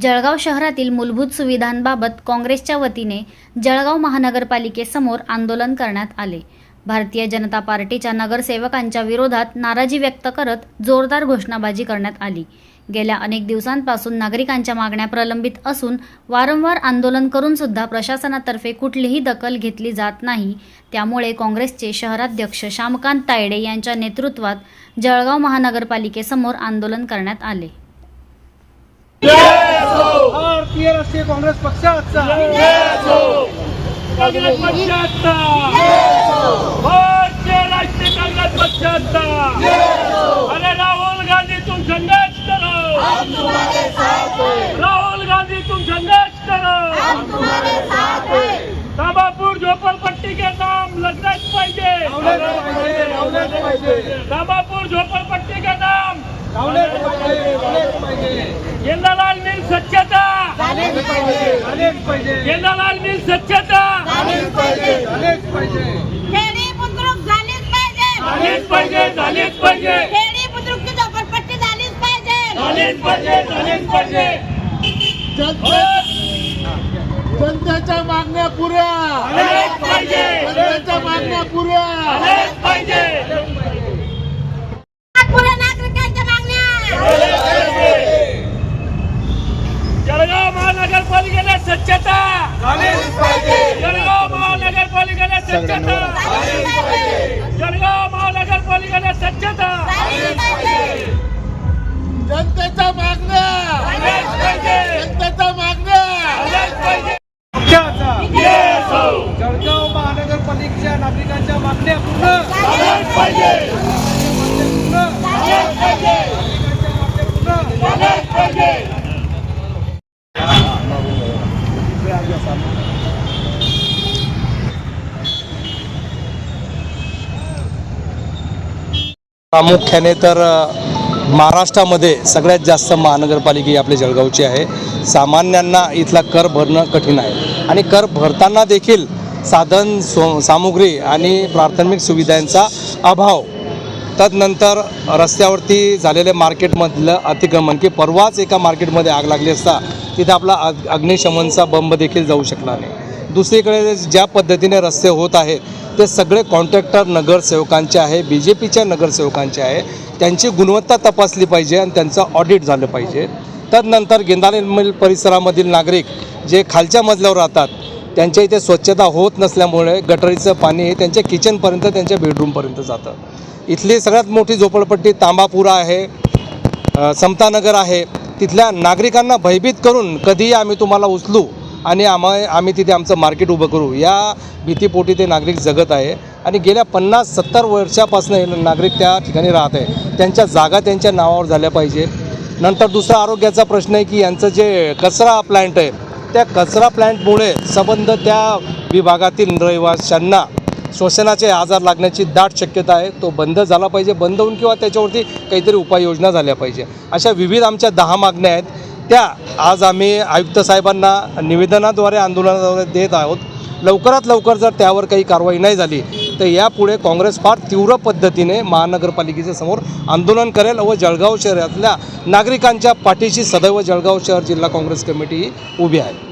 जळगाव शहरातील मूलभूत सुविधांबाबत काँग्रेसच्या वतीने जळगाव महानगरपालिकेसमोर आंदोलन करण्यात आले. भारतीय जनता पार्टीच्या नगरसेवकांच्या विरोधात नाराजी व्यक्त करत जोरदार घोषणाबाजी करण्यात आली. गेल्या अनेक दिवसांपासून नागरिकांच्या मागण्या प्रलंबित असून वारंवार आंदोलन करून सुद्धा प्रशासनातर्फे कुठलीही दखल घेतली जात नाही. त्यामुळे काँग्रेसचे शहराध्यक्ष श्यामकांत तायडे यांच्या नेतृत्वात जळगाव महानगरपालिकेसमोर आंदोलन करण्यात आले. भारतीय राष्ट्रीय काँग्रेस पक्षाचा. काँग्रेस पक्षाचा. भारतीय राष्ट्रीय काँग्रेस पक्षाचा. अरे राहुल गांधी तुम संघर्ष करो. राहुल गांधी तुम संघर्ष करो. ताबापूर झोपडपट्टी के नाम लगनाच पाहिजे. ताबापूर झोपडपट्टी के नाम. पाहिजे लावलेच पाहिजे गेंदालाल मिल स्वच्छता गेंदालाल मिल स्वच्छता. झालेच पाहिजे. झालेच पाहिजे. खेडी बुद्रुक झालीच पाहिजे. झालीच पाहिजे झालीच पाहिजे. खेडी बुद्रुकची झोपडपट्टी झालीच पाहिजे. झालीच पाहिजे झालीच पाहिजे. जनतेच्या मागण्या पुऱ्या. पाहिजे. जनतेच्या मागण्या पुऱ्या. पाहिजे पुढे नागरिकांच्या मागण्या जळगाव महानगरपालिकेला स्वच्छता झालेच पाहिजे जळगाव महानगरपालिकेला स्वच्छता. जळगाव महानगरपालिकेला स्वच्छता. जनतेच्या मागण्या. जनतेच्या मागण्या. जळगाव महानगरपालिकेच्या नागरिकांच्या मागण्या पूर्ण. पाहिजे पूर्ण झालीच पाहिजे नागरिकांच्या मागण्या पूर्ण झालीच पाहिजे प्रामुख्याने तर महाराष्ट्रामध्ये सगळ्यात जास्त महानगरपालिका ही आपली जळगावची आहे. सामान्यांना इथला कर भरणं कठीण आहे. आणि कर भरताना देखील साधन सो सामुग्री आणि प्राथमिक सुविधांचा अभाव. तदनंतर रस्त्यावरती झालेले मार्केटमधलं अतिक्रमण की परवाच एका मार्केटमध्ये आग लागली असता तिथे आपला अग्निशमनचा बंब देखील जाऊ शकला नाही. दुसरीकडे ज्या पद्धतीने रस्ते होत आहेत ते सगळे कॉन्ट्रॅक्टर नगरसेवकांचे आहे बी जे पीच्या नगरसेवकांचे आहे. त्यांची गुणवत्ता तपासली पाहिजे आणि त्यांचं ऑडिट झालं पाहिजे. तदनंतर गेंदाले परिसरामधील नागरिक जे खालच्या मजल्यावर राहतात त्यांच्या इथे स्वच्छता होत नसल्यामुळे गटरीचं पाणी हे त्यांच्या किचनपर्यंत त्यांच्या बेडरूमपर्यंत जातं. इथली सगळ्यात मोठी झोपडपट्टी तांबापुरा आहे समतानगर आहे. तिथल्या नागरिकांना भयभीत करून कधीही आम्ही तुम्हाला उचलू आणि आम्हा आम्ही तिथे आमचं मार्केट उभं करू. या भीतीपोटी ते नागरिक जगत आहे. आणि गेल्या पन्नास सत्तर वर्षापासून नागरिक त्या ठिकाणी राहत आहे. त्यांच्या जागा त्यांच्या नावावर झाल्या पाहिजे. नंतर दुसरा आरोग्याचा प्रश्न आहे की यांचं जे कचरा प्लॅन्ट आहे त्या कचरा प्लॅन्टमुळे संबंध त्या विभागातील रहिवाशांना श्वसनाचे आजार लागण्याची दाट शक्यता आहे. तो बंद झाला पाहिजे. बंद होऊन किंवा त्याच्यावरती काहीतरी उपाययोजना झाल्या पाहिजे. अशा विविध आमच्या दहा मागण्या आहेत. त्या आज आम्ही आयुक्त साहेबांना निवेदनाद्वारे आंदोलनाद्वारे देत आहोत. लवकरात लवकर जर त्यावर काही कारवाई नाही झाली तर यापुढे काँग्रेस फार तीव्र पद्धतीने महानगरपालिकेच्या समोर आंदोलन करेल व जळगाव शहरातल्या नागरिकांच्या पाठीशी सदैव जळगाव शहर जिल्हा काँग्रेस कमिटी ही उभी आहे.